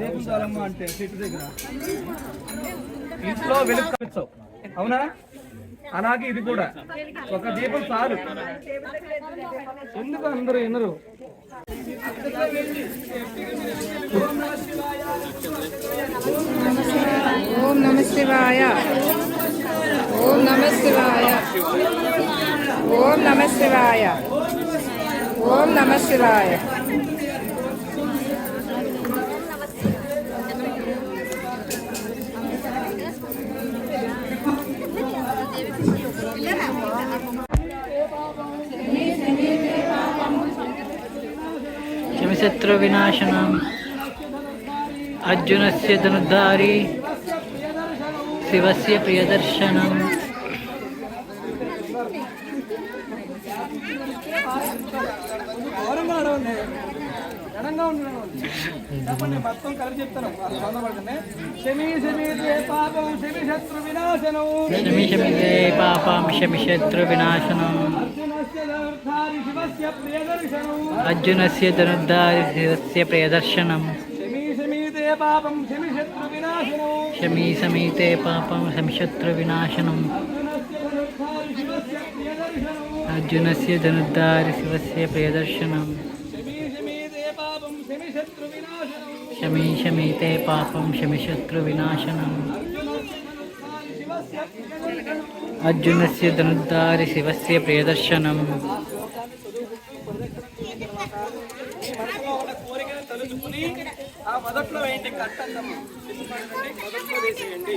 దీపం అంటే చెట్టు దగ్గర. ఇంట్లో వెలుగు అవునా? అలాగే ఇది కూడా. ఒక దీపం చాలు. ఎందుకు అందరూ వినరు? ఓం నమ శివాయ. ఓం నమ శివాయ. ఓం నమ శివాయ. ఓం నమ శివాయ. शत्रुविनाशनम् अर्जुनस्य धनुधारी शिवस्य प्रियदर्शनम् ఘనంగా ఉండండి చెప్పండి మొత్తం కలిసి చెప్తాను. బాధపడకండి శమి శమితే పాపం శమి శత్రు ప్రియదర్శనం. శమీ సమీతే పాపం శమిశత్రు వినాశనం. అర్జునస్య ధనుద్ధారి శివస్య ప్రియదర్శనం. శమీ శమీతే పాపం శమిశత్రు వినాశనం. అర్జునస్య ధనుద్ధారి శివస్య ప్రియదర్శనం. మొదట్లో వేయండి కట్టండి మొదట్లో వేసేయండి.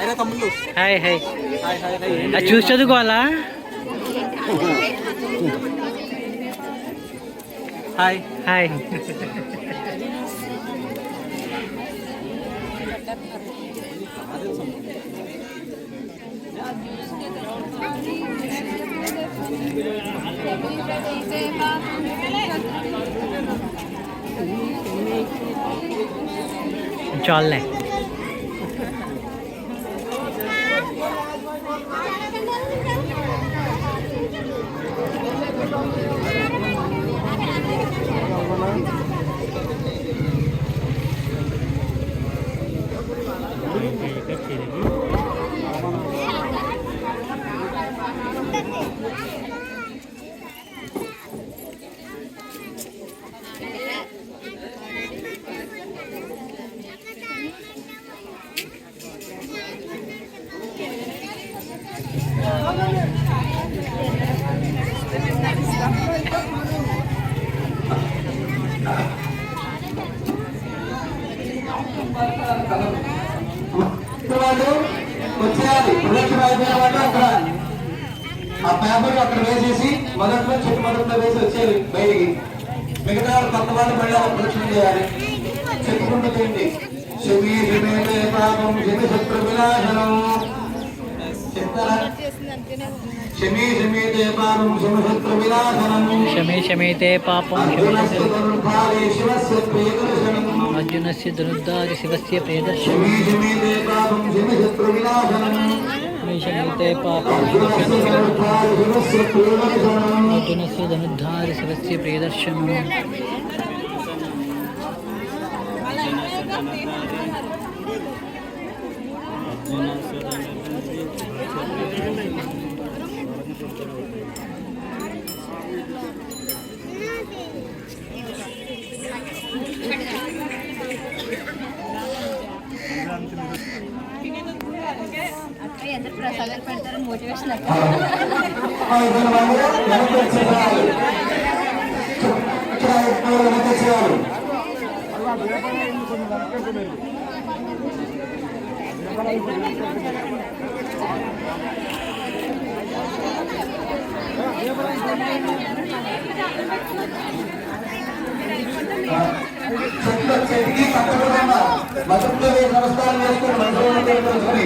హాయ్ హాయ్ అది చూసి చదువుకోవాలా హాయ్ హాయ్ చాలే వచ్చేయాలి ప్రదక్షిణ అయిపోయిన వాళ్ళు అక్కడ ఆ పేపర్ అక్కడ వేసేసి మొదట్లో చెట్టు మొదట్లో వేసి వచ్చేయాలి. బయటికి మిగతా కొత్త వాళ్ళు మళ్ళీ ప్రదక్షిణ చేయాలి చెప్పుకుంటూ తిండి. శమి శమేతే పాపం శమి శత్రు వినాశనం शमी शमी ते पापं समशत्र विनाशनम् शमे शमे ते पापं अर्जुनस्य शिवस्य प्रियदर्शनम् ते पापं विनाशनम् प्रियदर्शनम् अर्जुनस्य ప్రసాదాలు పెడతారని మోటివేషన్ ఐదుగురు మంది వెనక్కి వచ్చేయాలి ఇక్కడ నమస్కారం చేసుకుని మనసులో ఉండే తెలుసుకుని